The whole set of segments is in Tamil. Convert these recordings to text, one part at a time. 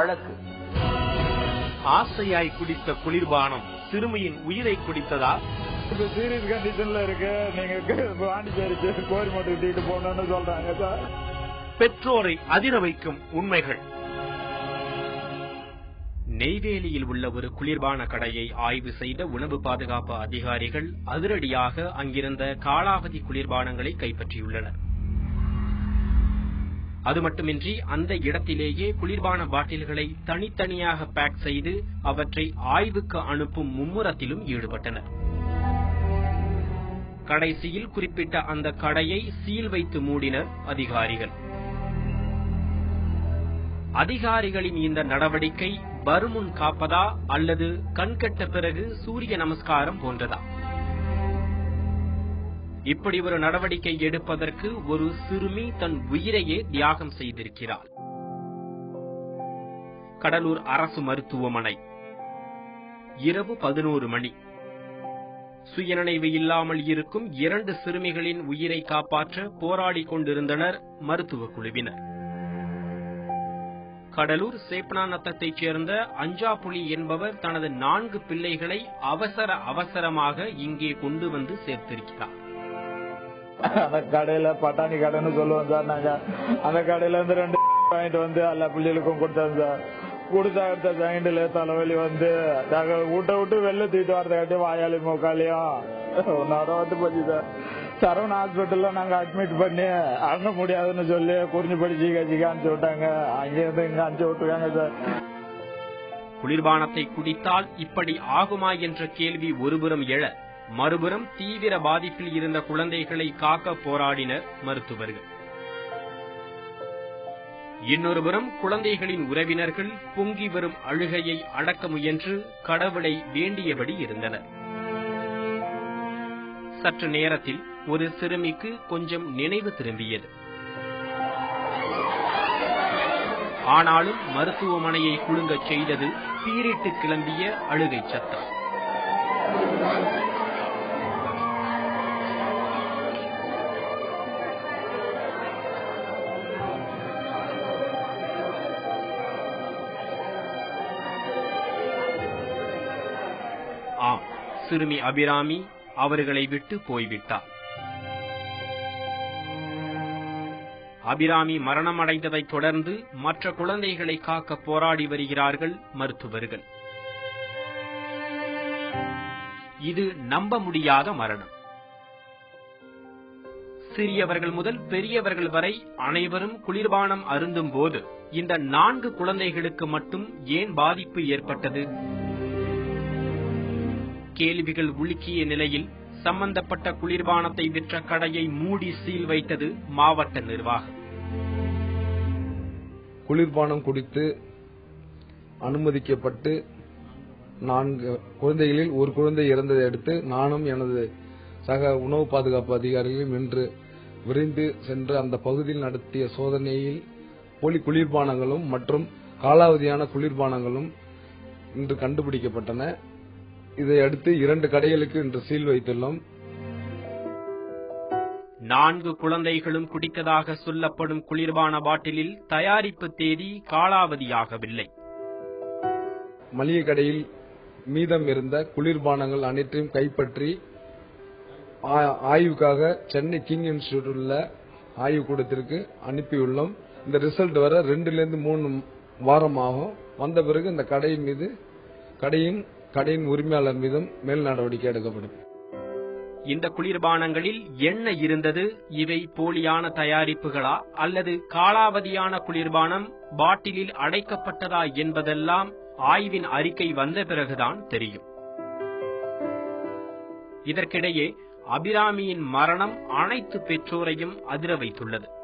வழக்கு. ஆசையாய் குடித்த குளிர்பானம் சிறுமியின் உயிரை குடித்ததா? இப்ப சீரியஸ் கண்டிஷன்ல இருக்கு. நீங்க பாண்டிச்சேரிக்கு கோரிமட்டு தூக்கிட்டு போகணும்னு சொல்றாங்க சார். பெற்றோரை அதிர வைக்கும் உண்மைகள். நெய்வேலியில் உள்ள ஒரு குளிர்பான கடையை ஆய்வு செய்த உணவு பாதுகாப்பு அதிகாரிகள் அதிரடியாக அங்கிருந்த காலாவதி குளிர்பானங்களை கைப்பற்றியுள்ளனர். அது மட்டுமின்றி அந்த இடத்திலேயே குளிர்பான பாட்டில்களை தனித்தனியாக பேக் செய்து அவற்றை ஆய்வுக்கு அனுப்பும் மும்முரத்திலும் ஈடுபட்டனர். கடைசியில் குறிப்பிட்ட அந்த கடையை சீல் வைத்து மூடினர் அதிகாரிகள். அதிகாரிகளின் இந்த நடவடிக்கை வருமுன் காப்பதா அல்லது கண்கட்ட பிறகு சூரிய நமஸ்காரம் போன்றதா? இப்படி ஒரு நடவடிக்கை எடுப்பதற்கு ஒரு சிறுமி தன் உயிரையே தியாகம் செய்திருக்கிறார் கடலூர் அரசு மருத்துவமனை. இரவு பதினோரு மணி. சுயநினைவு இல்லாமல் இருக்கும் இரண்டு சிறுமிகளின் உயிரை காப்பாற்ற போராடிக் கொண்டிருந்தனர் மருத்துவ குழுவினர். கடலூர் சேப்பனாநத்தத்தைச் சேர்ந்த அஞ்சாபுலி என்பவர் தனது நான்கு பிள்ளைகளை அவசர அவசரமாக இங்கே கொண்டு வந்து சேர்த்திருக்கிறார். அந்த கடையில பட்டாணி கடைன்னு சொல்லுவோம் சார் நாங்க. அந்த கடையில இருந்து ரெண்டு வாங்கிட்டு வந்து எல்லா பிள்ளைகளுக்கும் கொடுத்தோம் சார். குடுத்தா அடுத்த ஜாயிண்ட்ல தலைவலி வந்து நாங்க விட்ட விட்டு வெளில தூக்கிட்டு வரதாட்டி வாயாளி மூக்காலையும் ஒன்னாரம் வந்து போச்சு சார். சரவண ஹாஸ்பிட்டல்ல நாங்க அட்மிட் பண்ணி அங்க முடியாதுன்னு சொல்லி குறிஞ்சிப்படி படிச்சு கட்சிக்கு அனுப்பிச்சு விட்டாங்க. அங்கிருந்து இங்க அனுப்பிச்சு விட்டுருக்காங்க சார். குளிர்பானத்தை குடித்தால் இப்படி ஆகுமா என்ற கேள்வி ஒருபுறம் எழ மறுபுறம் தீவிர பாதிப்பில் இருந்த குழந்தைகளை காக்க போராடினர் மருத்துவர்கள். இன்னொருபுறம் குழந்தைகளின் உறவினர்கள் பொங்கி வரும் அழுகையை அடக்க முயன்று கடவுளை வேண்டியபடி இருந்தனர். சற்று நேரத்தில் ஒரு சிறுமிக்கு கொஞ்சம் நினைவு திரும்பியது. ஆனாலும் மருத்துவமனையை குழுங்கச் செய்தது பீரிட்டு கிளம்பிய அழுகை சத்தம். சிறுமி அபிராமி அவர்களை விட்டு போய்விட்டார். அபிராமி மரணமடைந்ததைத் தொடர்ந்து மற்ற குழந்தைகளை காக்க போராடி வருகிறார்கள் மருத்துவர்கள். இது நம்ப முடியாத மரணம். சிறியவர்கள் முதல் பெரியவர்கள் வரை அனைவரும் குளிர்பானம் அருந்தும் போது இந்த நான்கு குழந்தைகளுக்கு மட்டும் ஏன் பாதிப்பு ஏற்பட்டது? கேள்விகள் உலுக்கிய நிலையில் சம்பந்தப்பட்ட குளிர்பானத்தை விற்ற கடையை மூடி சீல் வைத்தது மாவட்ட நிர்வாகம். குளிர்பானம் குடித்து அனுமதிக்கப்பட்டு நான்கு குழந்தைகளில் ஒரு குழந்தை இறந்ததை அடுத்து நானும் எனது சக உணவு பாதுகாப்பு அதிகாரிகளும் இன்று விரைந்து சென்று அந்த பகுதியில் நடத்திய சோதனையில் போலி குளிர்பானங்களும் மற்றும் காலாவதியான குளிர்பானங்களும் இன்று கண்டுபிடிக்கப்பட்டன. இதை அடுத்து இரண்டு கடைகளுக்கு இன்று சீல் வைத்துள்ளோம். நான்கு குழந்தைகளும் குடித்ததாக சொல்லப்படும் குளிர்பான பாட்டிலில் தயாரிப்பு தேதி காலாவதியாகவில்லை. மளிகை கடையில் மீதம் இருந்த குளிர்பானங்கள் அனைத்தையும் கைப்பற்றி ஆய்வுக்காக சென்னை கிங் இன்ஸ்டிடியூட் உள்ள ஆய்வுக்கூடத்திற்கு அனுப்பியுள்ளோம். இந்த ரிசல்ட் வர ரெண்டுல இருந்து மூணு வாரம் ஆகும் வந்த பிறகு இந்த கடையின் மீது கடையின் கடையின் உரிமையாளர் மீதும் மேல் நடவடிக்கை எடுக்கப்படும். இந்த குளிர்பானங்களில் என்ன இருந்தது? இவை போலியான தயாரிப்புகளா? அல்லது காலாவதியான குளிர்பானம் பாட்டிலில் அடைக்கப்பட்டதா என்பதெல்லாம் ஆய்வின் அறிக்கை வந்த பிறகுதான் தெரியும். இதற்கிடையே அபிராமியின் மரணம் அனைத்து பெற்றோரையும் அதிர வைத்துள்ளது.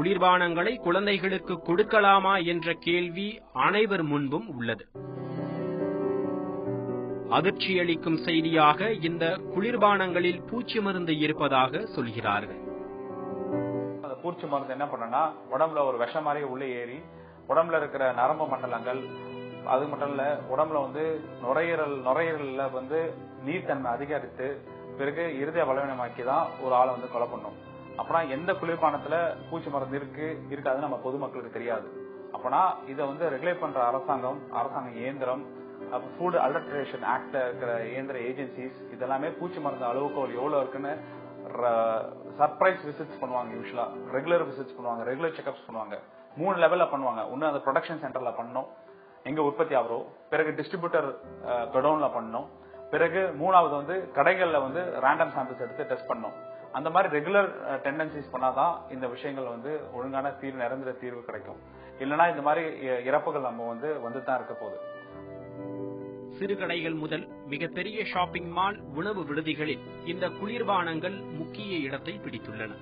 குளிர்பானங்களை குழந்தைகளுக்கு கொடுக்கலாமா என்ற கேள்வி அனைவர் முன்பும் உள்ளது. அதிர்ச்சியளிக்கும் செய்தியாக இந்த குளிர்பானங்களில் பூச்சி மருந்து இருப்பதாக சொல்கிறார்கள். பூச்சி மருந்து என்ன பண்ணனா உடம்புல ஒரு விஷம் மாதிரி உள்ளே ஏறி உடம்புல இருக்கிற நரம்பு மண்டலங்கள் அது மட்டும் இல்ல உடம்புல வந்து நுரையீரல் நுரையீரல்ல வந்து நீர்த்தன்மை அதிகரித்து பிறகு இருதய பலவீனமாக்கி தான் ஒரு ஆளை வந்து கொலை பண்ணும். அப்பனா எந்த குளிர்பானத்துல பூச்சி மருந்து இருக்கு இருக்காதுன்னு நம்ம பொதுமக்களுக்கு தெரியாது. அப்பனா இதை வந்து ரெகுலேட் பண்ற அரசாங்கம் அரசாங்க இயந்திரம் ஃபுட் அல்டரேஷன் ஆக்ட்ல இருக்கிற இயந்திர ஏஜென்சிஸ் இதெல்லாமே பூச்சி மருந்து அளவுக்கு எவ்வளவு இருக்குன்னு சர்ப்ரைஸ் விசிட்ஸ் பண்ணுவாங்க யூஸ்வலா ரெகுலர் விசிட்ஸ் பண்ணுவாங்க ரெகுலர் செக்அப்ஸ் பண்ணுவாங்க. மூணு லெவல்ல பண்ணுவாங்க. ஒன்னு அந்த ப்ரொடக்ஷன் சென்டர்ல பண்ணும். எங்க உற்பத்தி ஆகிறோம் பிறகு டிஸ்ட்ரிபியூட்டர் கடவுன்ல பண்ணும். பிறகு மூணாவது வந்து கடைகள்ல வந்து ரேண்டம் சாம்பிள்ஸ் எடுத்து டெஸ்ட் பண்ணும். அந்த மாதிரி ரெகுலர் டெண்டன்சிஸ் பண்ணாதான் இந்த விஷயங்கள் வந்து ஒழுங்கான தீர்வு நிரந்தர தீர்வு கிடைக்கும். இல்லைன்னா இந்த மாதிரி இறப்புகள் நம்ம வந்து வந்து தான் இருக்க போகுது. சிறுகடைகள் முதல் மிகப்பெரிய ஷாப்பிங் மால் உணவு விடுதிகளில் இந்த குளிர்பானங்கள் முக்கிய இடத்தை பிடித்துள்ளன.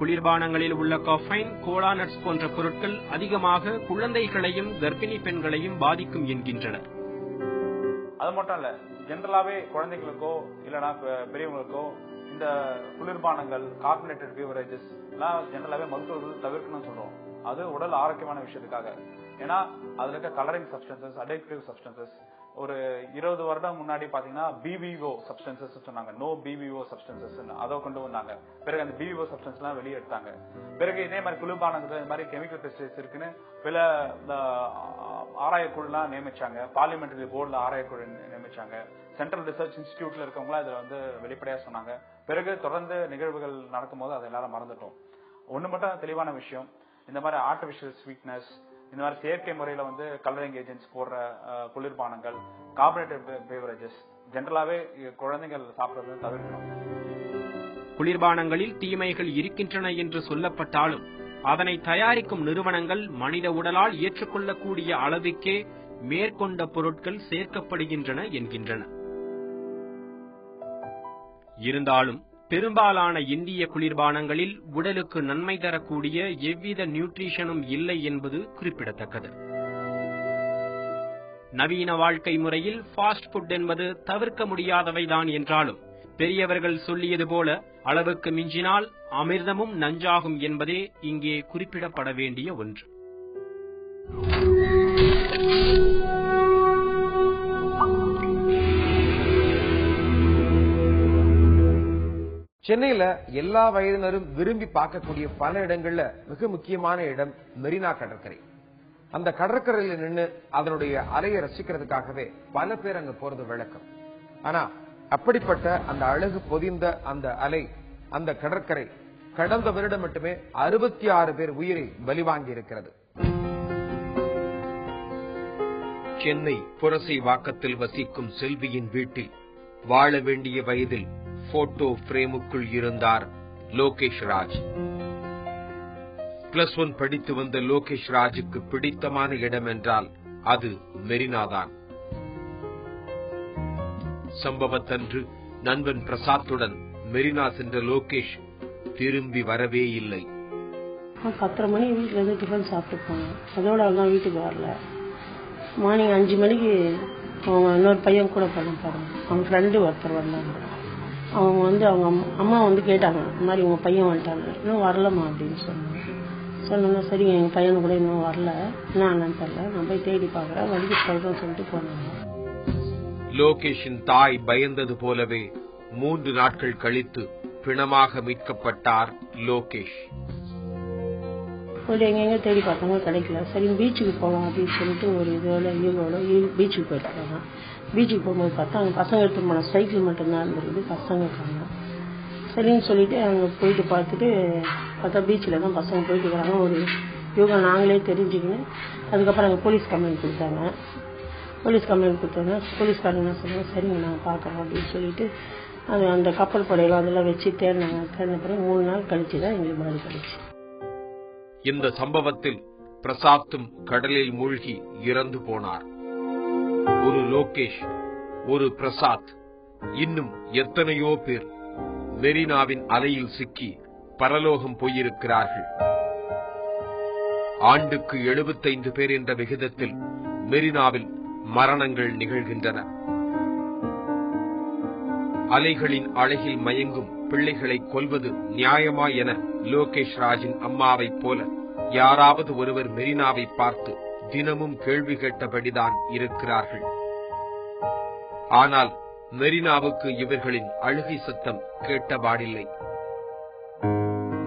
குளிர்பானங்களில் உள்ள காஃபைன் கோலா நட்ஸ் போன்ற பொருட்கள் அதிகமாக குழந்தைகளையும் கர்ப்பிணி பெண்களையும் பாதிக்கும் என்கின்றனர் அது மட்டும் இல்ல ஜென்ரலாவே குழந்தைகளுக்கோ இல்லனா பெ- பெரியவங்களுக்கோ இந்த குளிர்பானங்கள் கார்பனேட்டட் பியூவரேஜஸ் எல்லாம் ஜென்ரலாவே மருத்துவர்கள் தவிர்க்கணும்னு சொல்றோம். அது உடல் ஆரோக்கியமான விஷயத்துக்காக. ஏன்னா அதுல இருக்க கலரிங் சப்ஸ்டன்சஸ் அடிக்டிவ் சப்ஸ்டன்சஸ் ஒரு இருபது வருடம் முன்னாடி பாத்தீங்கன்னா பிவிஓ சப்ஸ்டன்சஸ் சொன்னாங்க. நோ பிவிஓ சப்ஸ்டன்சஸ் அதை கொண்டு வந்தாங்க. பிறகு அந்த பிவிஓ சப்ஸ்டன்ஸ் எல்லாம் வெளியே எடுத்தாங்க. பிறகு இதே மாதிரி குளிர்பானத்துல இந்த மாதிரி கெமிக்கல் பெஸ்டிசைட்ஸ் இருக்குன்னு பல ஆராயக்குழுலாம் நியமிச்சாங்க. பார்லிமெண்டரி போர்டுல ஆராயக்குழு நியமிச்சாங்க. சென்ட்ரல் ரிசர்ச் இன்ஸ்டிடியூட்ல இருக்கவங்களா இதுல வந்து வெளிப்படையா சொன்னாங்க. பிறகு தொடர்ந்து நிகழ்வுகள் நடக்கும்போது அதை எல்லாரும் மறந்துட்டோம். ஒண்ணு மட்டும் தெளிவான விஷயம். இந்த மாதிரி ஆர்டிபிஷியல் ஸ்வீட்னஸ் இந்த மாதிரி செயற்கை முறையில வந்து கலரிங் ஏஜென்ட்ஸ் போடுற குளிர்பானங்கள் கார்பனேட்டட் பேவரேஜஸ் ஜென்ரலாவே குழந்தைகள் சாப்பிடுறது தவிர்க்கணும். குளிர்பானங்களில் தீமைகள் இருக்கின்றன என்று சொல்லப்பட்டாலும் அதனை தயாரிக்கும் நிறுவனங்கள் மனித உடலால் ஏற்றுக்கொள்ளக்கூடிய அளவுக்கே மேற்கொண்ட பொருட்கள் சேர்க்கப்படுகின்றன என்கின்றன. இருந்தாலும் பெரும்பாலான இந்திய குளிர்பானங்களில் உடலுக்கு நன்மை தரக்கூடிய எவ்வித நியூட்ரிஷனும் இல்லை என்பது குறிப்பிடத்தக்கது. நவீன வாழ்க்கை முறையில் ஃபாஸ்ட் ஃபுட் என்பது தவிர்க்க முடியாதவைதான் என்றாலும் பெரியவர்கள் சொல்லியது போல அளவுக்கு மிஞ்சினால் அமிர்தமும் நஞ்சாகும் என்பதே இங்கே குறிப்பிடப்பட வேண்டிய ஒன்று. சென்னையில எல்லா வயதினரும் விரும்பி பார்க்கக்கூடிய பல இடங்கள்ல மிக முக்கியமான இடம் மெரினா கடற்கரை. அந்த கடற்கரையில நின்னு அதனுடைய அலையை ரசிக்கிறதுக்காகவே பல பேர் அங்க போறது வழக்கம். ஆனா அப்படிப்பட்ட அந்த அழகு பொதிந்த அந்த அலை அந்த கடற்கரை கடந்த வருடம் மட்டுமே அறுபத்தி ஆறு பேர் உயிரை பலிவாங்கி இருக்கிறது சென்னை புரசை வாக்கத்தில் வசிக்கும் செல்வியின் வீட்டில் வாழ வேண்டிய வயதில் போட்டோ பிரேமுக்குள் இருந்தார் லோகேஷ் ராஜ் பிளஸ் ஒன் படித்து வந்த லோகேஷ் ராஜுக்கு பிடித்தமான இடம் என்றால் அது மெரினாதான் சம்பவத்தன்று நண்பன் பிரசாத்துடன் மெரினா சென்ற லோகேஷ் திரும்பி வரவே இல்லை பத்தரை மணி வீட்டில் இருந்து டிஃபன் சாப்பிட்டு போனேன் அதோட அவன் வீட்டுக்கு வரல மார்னிங் அஞ்சு மணிக்கு அவன் இன்னொரு பையன் கூட பண்ண பாருங்க அவன் ஃப்ரெண்டு ஒருத்தர் வந்தாங்க அவங்க வந்து அவங்க அம்மா- வந்து கேட்டாங்க இந்த மாதிரி உங்கள் பையன் வந்துட்டாங்க இன்னும் வரலம்மா அப்படின்னு சொன்னாங்க. சொன்னாங்க சரி எங்கள் பையனு கூட இன்னும் வரல. என்ன தெரியல. நான் போய் தேடி பார்க்குறேன். வலிக்கு சொல்கிறேன்னு சொல்லிட்டு போனாங்க. லோகேஷின் தாய் பயந்தது போலவே மூன்று நாட்கள் கழித்து பிணமாக மீட்கப்பட்டார் லோகேஷ். போயிட்டு எங்கெங்க தேடி பார்த்தாங்க கிடைக்கல. சரி பீச்சுக்கு போகலாம் அப்படின்னு சொல்லிட்டு ஒரு இதோட ஈவோட பீச்சுக்கு போயிருக்காங்க பீச்சுக்கு போகும்போது பார்த்தா அங்கே பசங்க எடுத்து போன சைக்கிள் மட்டும்தான் இருந்திருக்குது பசங்க இருக்காங்க. சரின்னு சொல்லிட்டு அங்கே போயிட்டு பார்த்துட்டு பார்த்தா பீச்சில் தான் பசங்க போயிட்டு இருக்கிறாங்க ஒரு யோகா நாங்களே தெரிஞ்சுக்கின்னு அதுக்கப்புறம் அங்கே போலீஸ் கம்ப்ளைண்ட் கொடுத்தாங்க. போலீஸ் கம்ப்ளைண்ட் கொடுத்தாங்க போலீஸ்காரங்க என்ன சொன்னாங்க சரிங்க நாங்கள் பார்க்குறோம் அப்படின்னு சொல்லிட்டு அது அந்த கப்பல் படையில அதெல்லாம் வச்சு தேடினாங்க. தேடின பிறகு மூணு நாள் கழிச்சு தான் எங்களுக்கு பாடி கழிச்சு இந்த சம்பவத்தில் பிரசாத்தும் கடலில் மூழ்கி இறந்து போனார். ஒரு லோகேஷ் ஒரு பிரசாத் இன்னும் எத்தனையோ பேர் மெரினாவின் அலையில் சிக்கி பரலோகம் போயிருக்கிறார்கள். ஆண்டுக்கு 75 பேர் என்ற விகிதத்தில் மெரினாவில் மரணங்கள் நிகழ்கின்றன. அலைகளின் அழகில் மயங்கும் பிள்ளைகளை கொல்வது நியாயமா என லோகேஷ் ராஜின் அம்மாவைப் போல யாராவது ஒருவர் மெரினாவை பார்த்து தினமும் கேள்வி கேட்டபடிதான் இருக்கிறார்கள். ஆனால் மெரினாவுக்கு இவர்களின் அழுகை சத்தம் கேட்டபாடில்லை.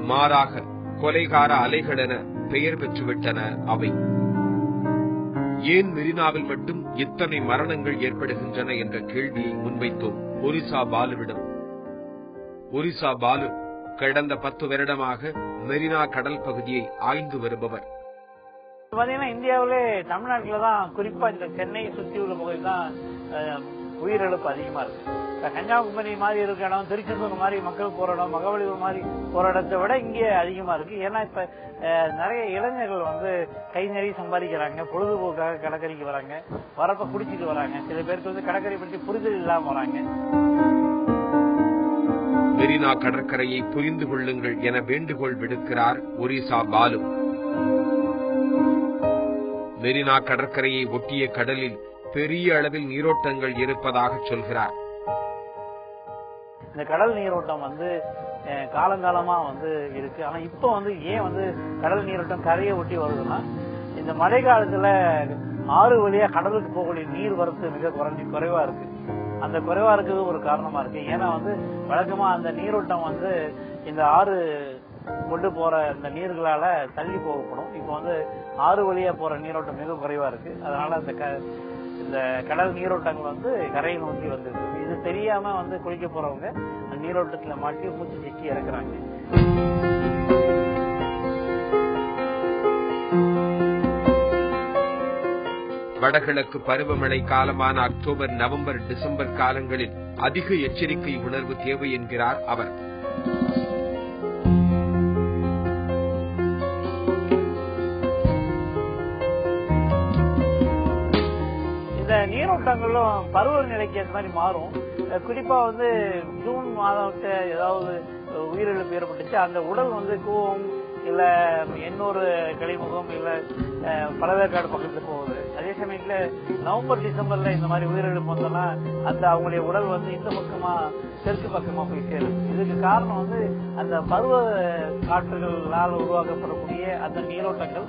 மாறாக கொலைகார அலைகளென பெயர் பெற்றுவிட்டன அவை. ஏன் மெரினாவில் மட்டும் இத்தனை மரணங்கள் ஏற்படுகின்றன என்ற கேள்வியை முன்வைத்தோம் ஒரிசா பாலுவிடம். ஒரிசா பாலு கடந்த பத்து வருடமாக மெரினா கடல் பகுதியை ஆய்ந்து வருபவர். பாத்தீங்கன்னா இந்தியாவிலே தமிழ்நாட்டுல தான் குறிப்பா இந்த சென்னை சுத்தி உள்ள பகுதி தான் உயிரிழப்பு அதிகமா இருக்கு. இப்ப கன்னியாகுமரி மாதிரி இருக்க இடம் திருச்செந்தூர் மாதிரி மக்கள் போற இடம் மகவலிபுரம் மாதிரி போற இடத்தை விட இங்கே அதிகமா இருக்கு. ஏன்னா இப்ப நிறைய இளைஞர்கள் வந்து கை நிறைய சம்பாதிக்கிறாங்க பொழுதுபோக்காக கடற்கரைக்கு வராங்க வரப்ப குடிச்சிட்டு வராங்க. சில பேருக்கு வந்து கடற்கரை பற்றி புரிதல் இல்லாம வராங்க. மெரினா கடற்கரையை புரிந்து கொள்ளுங்கள் என வேண்டுகோள் விடுக்கிறார் ஒரிசா பாலு. மெரினா கடற்கரையை ஒட்டிய கடலில் பெரிய அளவில் நீரோட்டங்கள் இருப்பதாக சொல்கிறார். இந்த கடல் நீரோட்டம் வந்து காலங்காலமா வந்து இருக்கு. ஆனா இப்போ வந்து ஏன் வந்து கடல் நீரோட்டம் கரையை ஒட்டி வருதுன்னா இந்த மழை காலத்துல ஆறு வழியா கடலுக்கு போகக்கூடிய நீர் வரத்து மிக குறைஞ்சி குறைவா இருக்கு. அந்த குறைவா இருக்கிறது ஒரு காரணமா இருக்கு. ஏன்னா வந்து வழக்கமா அந்த நீரோட்டம் வந்து இந்த ஆறு கொண்டு போற இந்த நீர்களால தள்ளி போகப்படும். இப்போ வந்து ஆறு வழியா போற நீரோட்டம் மிக குறைவா இருக்கு. அதனால அந்த இந்த கடல் நீரோட்டங்கள் வந்து கரையை நோக்கி வந்துருக்கு. இது தெரியாம வந்து குளிக்க போறவங்க அந்த நீரோட்டத்துல மாட்டி மூச்சு சிக்கி இறக்குறாங்க. வடகிழக்கு பருவமழை காலமான அக்டோபர் நவம்பர் டிசம்பர் காலங்களில் அதிக எச்சரிக்கை உணர்வு தேவை என்கிறார் அவர். மாவட்டங்களும் பருவநிலைக்கு ஏற்ற மாதிரி மாறும். குறிப்பா வந்து ஜூன் மாதம் ஏதாவது உயிரிழப்பு ஏற்பட்டுச்சு அந்த உடல் வந்து கூவம் இல்ல இன்னொரு கழிமுகம் இல்ல அஹ், பழவேற்காடு பக்கத்துக்கு போகுது. அதே சமயத்துல நவம்பர் டிசம்பர்ல இந்த மாதிரி உயிரிழப்பு வந்தோம்னா அந்த அவங்களுடைய உடல் வந்து இந்த பக்கமா தெற்கு பக்கமா போய் சேரும் இதுக்கு காரணம் வந்து அந்த பருவ காற்றுகளால் உருவாக்கப்படக்கூடிய அந்த நீரோட்டங்கள்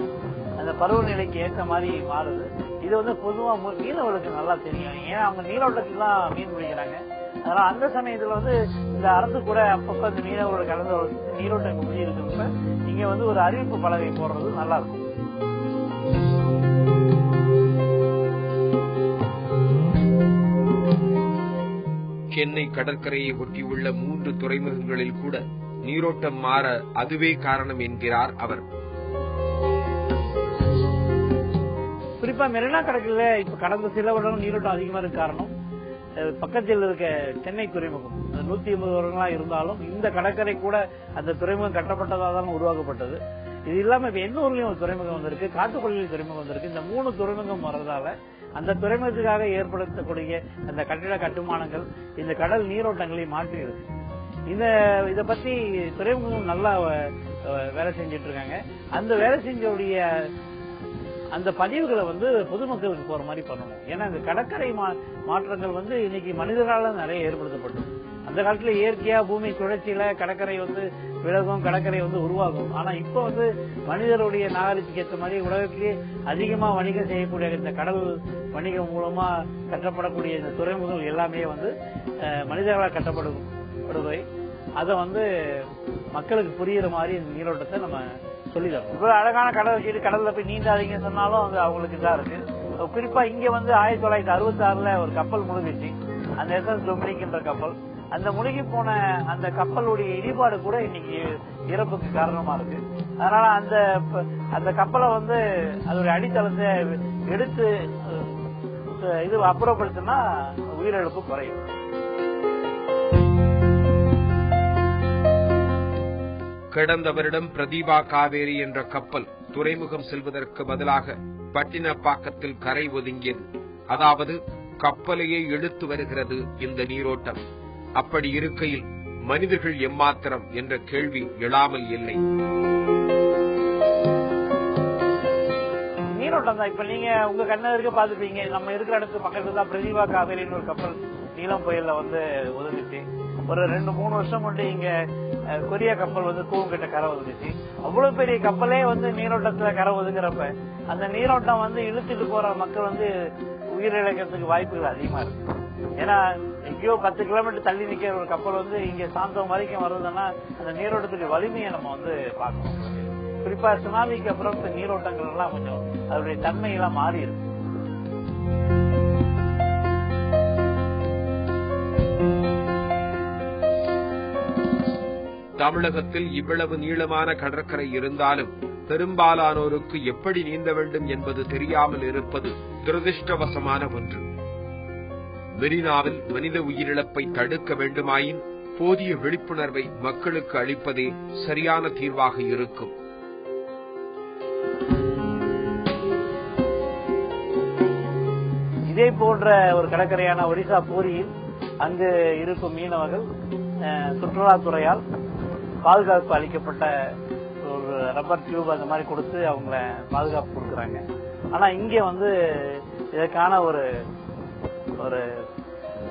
அந்த பருவநிலைக்கு ஏற்ற மாதிரி மாறுது. இது வந்து பொதுவா மீனவர்களுக்கு நல்லா தெரியும். ஏன்னா அவங்க நீரோட்டத்தில் மீன் பிடிக்கிறாங்க. அதனால அந்த சமயத்துல வந்து இந்த அரசு கூட அப்பப்ப இந்த மீனவர்கள் கலந்து நீரோட்டம் முடிஞ்சு இருக்கிறப்ப இங்க வந்து ஒரு அறிவிப்பு பலகை போடுறது நல்லா இருக்கும். சென்னை கடற்கரையை ஒட்டியுள்ள மூன்று துறைமுகங்களில் கூட நீரோட்டம் மாற அதுவே காரணம் என்கிறார் அவர். குறிப்பா மெரினா கடற்கரையில இப்ப கடந்த சில வருடம் நீரோட்டம் அதிகமா இருக்க காரணம் பக்கத்தில் இருக்க சென்னை துறைமுகம். நூத்தி ஐம்பது வருடங்களா இருந்தாலும் இந்த கடற்கரை கூட அந்த துறைமுகம் கட்டப்பட்டதாக தான் உருவாக்கப்பட்டது. இது இல்லாம இப்ப எண்ணூர்லயும் ஒரு துறைமுகம் வந்திருக்கு காட்டுப்பள்ளியில் துறைமுகம் வந்திருக்கு. இந்த மூணு துறைமுகம் வர்றதால அந்த துறைமுகத்துக்காக ஏற்படுத்தக்கூடிய அந்த கட்டிட கட்டுமானங்கள் இந்த கடல் நீரோட்டங்களை மாற்றி இருக்கு இந்த இத பத்தி துறைமுகம் நல்லா வேலை செஞ்சிட்டு இருக்காங்க. அந்த வேலை செஞ்சோடைய அந்த பதிவுகளை வந்து பொதுமக்களுக்கு போற மாதிரி பண்ணணும். ஏன்னா இந்த கடற்கரை மா- மாற்றங்கள் வந்து இன்னைக்கு மனிதர்களால நிறைய ஏற்படுத்தப்படும் அந்த காலத்துல இயற்கையா பூமி சுழற்சியில கடற்கரை வந்து விலகும் கடற்கரை வந்து உருவாகும். ஆனா இப்ப வந்து மனிதருடைய நாகரிகத்துக்கு ஏற்ற மாதிரி உலகத்திலேயே அதிகமா வணிகம் செய்யக்கூடிய இந்த கடல் வணிகம் மூலமா கட்டப்படக்கூடிய இந்த துறைமுகங்கள் எல்லாமே வந்து அஹ், கட்டப்படும் அதை வந்து மக்களுக்கு புரியுற மாதிரி இந்த நீரோட்டத்தை நம்ம சொல்லி தரணும் இவ்வளவு அழகான கடல் வச்சுட்டு கடல்ல போய் நீந்தாதீங்கன்னு சொன்னாலும் அது அவங்களுக்கு இதா இருக்கு. குறிப்பா இங்க வந்து ஆயிரத்தி தொள்ளாயிரத்தி அறுபத்தி ஆறுல ஒரு கப்பல் முழுகிச்சு அந்த எஸ் எஸ்எஸ் டொமினிக்ன்ற கப்பல். அந்த முழுகி போன அந்த கப்பலுடைய இடிபாடு கூட இன்னைக்கு இறப்புக்கு காரணமா இருக்கு. அதனால அந்த அந்த கப்பலை வந்து அதோட அடித்தளத்தை எடுத்து இது அப்புறப்படுத்தினா உயிரிழப்பு குறையும். கடந்த வருடம் பிரதீபா காவேரி என்ற கப்பல் துறைமுகம் செல்வதற்கு பதிலாக பட்டினப்பாக்கத்தில் கரை ஒதுங்கியது. அதாவது கப்பலையே இழுத்து வருகிறது இந்த நீரோட்டம். அப்படி இருக்கையில் மனிதர்கள் எம்மாத்திரம் என்ற கேள்வி எழாமல் இல்லை. நீரோட்டம் தான். இப்ப நீங்க உங்க கண்ணெதிர்க்க பாத்துப்பீங்க நம்ம இருக்கிற இடத்துக்கு பக்கத்துல தான் பிரதிபா காவேரின்னு ஒரு கப்பல் நீலம் புயல்ல வந்து ஒதுங்குச்சு. ஒரு ரெண்டு மூணு வருஷம் முன்னாடி இங்க கொரிய கப்பல் வந்து கூவங்கிட்ட கரை ஒதுங்குச்சு அவ்வளவு பெரிய கப்பலே வந்து நீரோட்டத்துல கரை ஒதுங்குறப்ப அந்த நீரோட்டம் வந்து இழுத்துட்டு போற மக்கள் வந்து உயிரிழக்கிறதுக்கு வாய்ப்புகள் அதிகமா இருக்கு. ஏன்னா எங்கேயோ பத்து கிலோமீட்டர் தள்ளி நிக்கிற ஒரு கப்பல் வந்து இங்க சாந்தம் வரைக்கும் வருதுன்னா அந்த நீரோட்டத்துக்கு வலிமையை நம்ம வந்து பார்க்கணும். குறிப்பா சுனாமிக்கு அப்புறம் இந்த நீரோட்டங்கள் எல்லாம் கொஞ்சம் அதனுடைய தன்மை எல்லாம் மாறி இருக்கு. தமிழகத்தில் இவ்வளவு நீளமான கடற்கரை இருந்தாலும் பெரும்பாலானோருக்கு எப்படி நீந்த வேண்டும் என்பது தெரியாமல் இருப்பது துரதிருஷ்டவசமான ஒன்று. மெரினாவில் மனித உயிரிழப்பை தடுக்க வேண்டுமாயின் போதிய விழிப்புணர்வை மக்களுக்கு அளிப்பதே சரியான தீர்வாக இருக்கும். இதே போன்ற ஒரு கடற்கரையான ஒரிசா பூரியில் அங்கு இருக்கும் மீனவர்கள் சுற்றுலாத்துறையால் பாதுகாப்பு அளிக்கப்பட்ட ஒரு ரப்பர் டியூப் அந்த மாதிரி கொடுத்து அவங்கள பாதுகாப்பு கொடுக்குறாங்க. ஆனா இங்க வந்து இதற்கான ஒரு ஒரு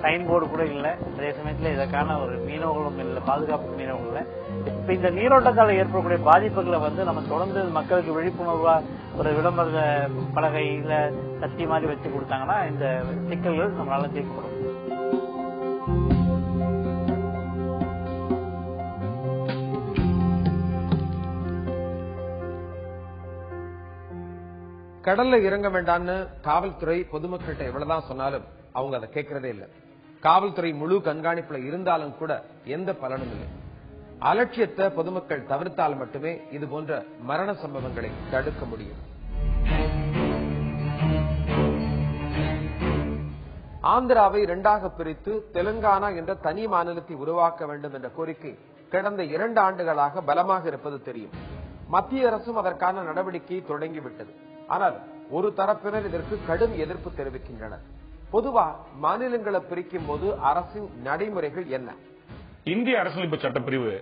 சைன் போர்டு கூட இல்லை. அதே சமயத்துல இதற்கான ஒரு மீனவர்களும் இல்லை பாதுகாப்பு மீனவர்கள் இல்லை. இப்ப இந்த நீரோட்டத்தால் ஏற்படக்கூடிய பாதிப்புகளை வந்து நம்ம தொடர்ந்து மக்களுக்கு விழிப்புணர்வா ஒரு விளம்பர பலகையில கத்தி மாதிரி வச்சு கொடுத்தாங்கன்னா இந்த சிக்கல்கள் நம்மளால தீர்க்கப்படும் கடல்ல இறங்க வேண்டாம்னு காவல்துறை பொதுமக்கள்கிட்ட எவ்வளவுதான் சொன்னாலும் அவங்க அதை கேட்கறதே இல்லை. காவல்துறை முழு கண்காணிப்புல இருந்தாலும் கூட எந்த பலனும் இல்லை. அலட்சியத்தை பொதுமக்கள் தவிர்த்தால் மட்டுமே இது போன்ற மரண சம்பவங்களை தடுக்க முடியும். ஆந்திராவை இரண்டாக பிரித்து தெலுங்கானா என்ற தனி மாநிலத்தை உருவாக்க வேண்டும் என்ற கோரிக்கை கடந்த இரண்டு ஆண்டுகளாக பலமாக இருப்பது தெரியும். மத்திய அரசும் அதற்கான நடவடிக்கையை தொடங்கிவிட்டது. ஆனால் ஒரு தரப்பினர் இதற்கு கடும் எதிர்ப்பு தெரிவிக்கின்றனர். பொதுவா மாநிலங்களை பிரிக்கும் போது அரசின் நடைமுறைகள் என்ன? இந்திய அரசியலமைப்பு சட்டப்பிரிவு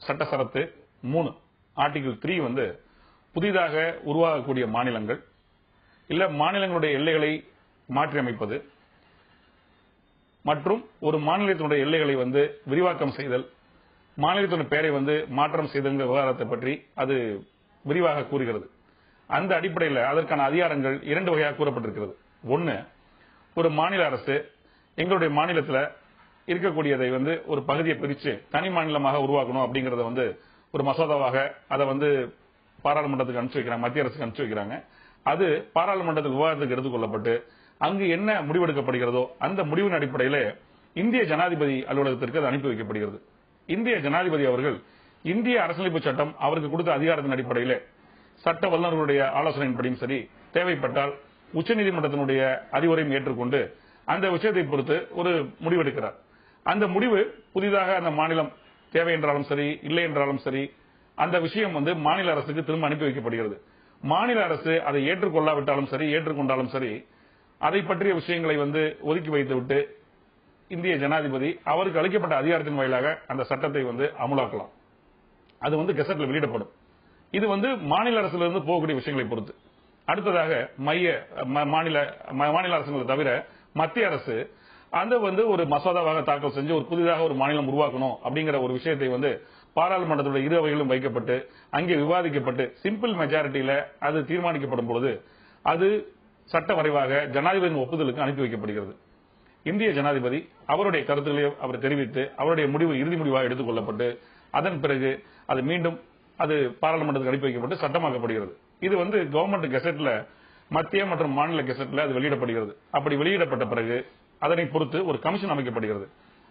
சட்ட சரத்து மூணு ஆர்டிகிள் த்ரீ வந்து புதிதாக உருவாகக்கூடிய மாநிலங்கள் இல்ல மாநிலங்களுடைய எல்லைகளை மாற்றியமைப்பது மற்றும் ஒரு மாநிலத்தினுடைய எல்லைகளை வந்து விரிவாக்கம் செய்தல் மாநிலத்தினுடைய பெயரை வந்து மாற்றம் செய்தல் விவகாரத்தை பற்றி அது விரிவாக கூறுகிறது. அந்த அடிப்படையில் அதற்கான அதிகாரங்கள் இரண்டு வகையாக கூறப்பட்டிருக்கிறது. ஒன்னு ஒரு மாநில அரசு எங்களுடைய மாநிலத்தில் இருக்கக்கூடியதை வந்து ஒரு பகுதியை பிரிச்சு தனி மாநிலமாக உருவாக்கணும் அப்படிங்கறத வந்து ஒரு மசோதாவாக அதை வந்து பாராளுமன்றத்துக்கு அனுப்பிச்சு வைக்கிறாங்க மத்திய அரசுக்கு அனுப்பிச்சு வைக்கிறாங்க. அது பாராளுமன்றத்துக்கு விவாதத்துக்கு எடுத்துக்கொள்ளப்பட்டு அங்கு என்ன முடிவெடுக்கப்படுகிறதோ அந்த முடிவின் அடிப்படையில் இந்திய ஜனாதிபதி அலுவலகத்திற்கு அது அனுப்பி வைக்கப்படுகிறது. இந்திய ஜனாதிபதி அவர்கள் இந்திய அரசியலமைப்பு சட்டம் அவருக்கு கொடுத்த அதிகாரத்தின் அடிப்படையில் சட்ட வல்லுநர்களுடைய ஆலோசனையின்படியும் சரி தேவைப்பட்டால் உச்சநீதிமன்றத்தினுடைய அறிவுரையும் ஏற்றுக்கொண்டு அந்த விஷயத்தை பொறுத்து ஒரு முடிவெடுக்கிறார். அந்த முடிவு புதிதாக அந்த மாநிலம் தேவை என்றாலும் சரி இல்லை என்றாலும் சரி அந்த விஷயம் வந்து மாநில அரசுக்கு திரும்ப அனுப்பி வைக்கப்படுகிறது. மாநில அரசு அதை ஏற்றுக்கொள்ளாவிட்டாலும் சரி ஏற்றுக்கொண்டாலும் சரி அதை பற்றிய விஷயங்களை வந்து ஒதுக்கி வைத்துவிட்டு இந்திய ஜனாதிபதி அவருக்கு அளிக்கப்பட்ட அதிகாரத்தின் வாயிலாக அந்த சட்டத்தை வந்து அமுலாக்கலாம். அது வந்து கெசட்ல வெளியிடப்படும். இது வந்து மாநில அரசிலிருந்து போகக்கூடிய விஷயங்களை பொறுத்து. அடுத்ததாக மைய மாநில ம- மாநில அரசுகளை தவிர மத்திய அரசு அந்த வந்து ஒரு மசோதாவாக தாக்கல் செஞ்சு ஒரு புதிதாக ஒரு மாநிலம் உருவாக்கணும் அப்படிங்கிற ஒரு விஷயத்தை வந்து பாராளுமன்றத்துடைய இரு அவைகளும் வைக்கப்பட்டு அங்கே விவாதிக்கப்பட்டு சிம்பிள் மெஜாரிட்டியில அது தீர்மானிக்கப்படும் பொழுது அது சட்ட வரைவாக ஜனாதிபதியின் ஒப்புதலுக்கு அனுப்பி வைக்கப்படுகிறது. இந்திய ஜனாதிபதி அவருடைய கருத்துக்களை அவர் தெரிவித்து அவருடைய முடிவு இறுதி முடிவாக எடுத்துக் கொள்ளப்பட்டு அதன் பிறகு அது மீண்டும் அது பாராளுமன்றத்துக்கு அனுப்பி வைக்கப்பட்டு சட்டமாக்கப்படுகிறது. இது வந்து கவர்மெண்ட் கெசட்ல மத்திய மற்றும் மாநில கெசட்ல அது வெளியிடப்படுகிறது. அப்படி வெளியிடப்பட்ட பிறகு அதனை பொறுத்து ஒரு கமிஷன் அமைக்கப்படுகிறது.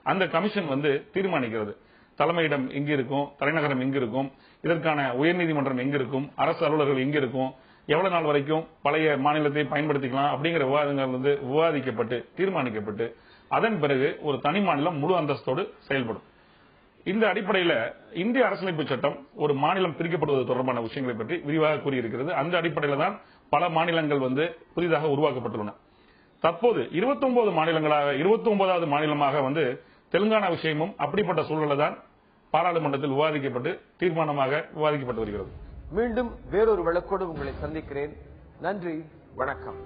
அந்த கமிஷன் வந்து தீர்மானிக்கிறது. தலைமையிடம் எங்க இருக்கும் தலைநகரம் எங்க இருக்கும் இதற்கான உயர்நீதிமன்றம் எங்க இருக்கும் அரசு அலுவலர்கள் எங்க இருக்கும் எவ்வளவு நாள் வரைக்கும் பழைய மாநிலத்தை பயன்படுத்திக்கலாம் அப்படிங்கிற விவாதங்கள் வந்து விவாதிக்கப்பட்டு தீர்மானிக்கப்பட்டு அதன் பிறகு ஒரு தனி மாநிலம் முழு அந்தஸ்தோடு செயல்படும். இந்த அடிப்படையில் இந்திய அரசியலமைப்பு சட்டம் ஒரு மாநிலம் பிரிக்கப்படுவது தொடர்பான விஷயங்களை பற்றி விரிவாக கூறியிருக்கிறது. அந்த அடிப்படையில் தான் பல மாநிலங்கள் வந்து புதிதாக உருவாக்கப்பட்டுள்ளன. தற்போது 29 மாநிலங்களாக 29வது மாநிலமாக வந்து தெலுங்கானா விஷயமும் அப்படிப்பட்ட சூழலில் தான் பாராளுமன்றத்தில் விவாதிக்கப்பட்டு தீர்மானமாக விவாதிக்கப்பட்டு வருகிறது. மீண்டும் வேறொரு வழக்கோடு உங்களை சந்திக்கிறேன். நன்றி வணக்கம்.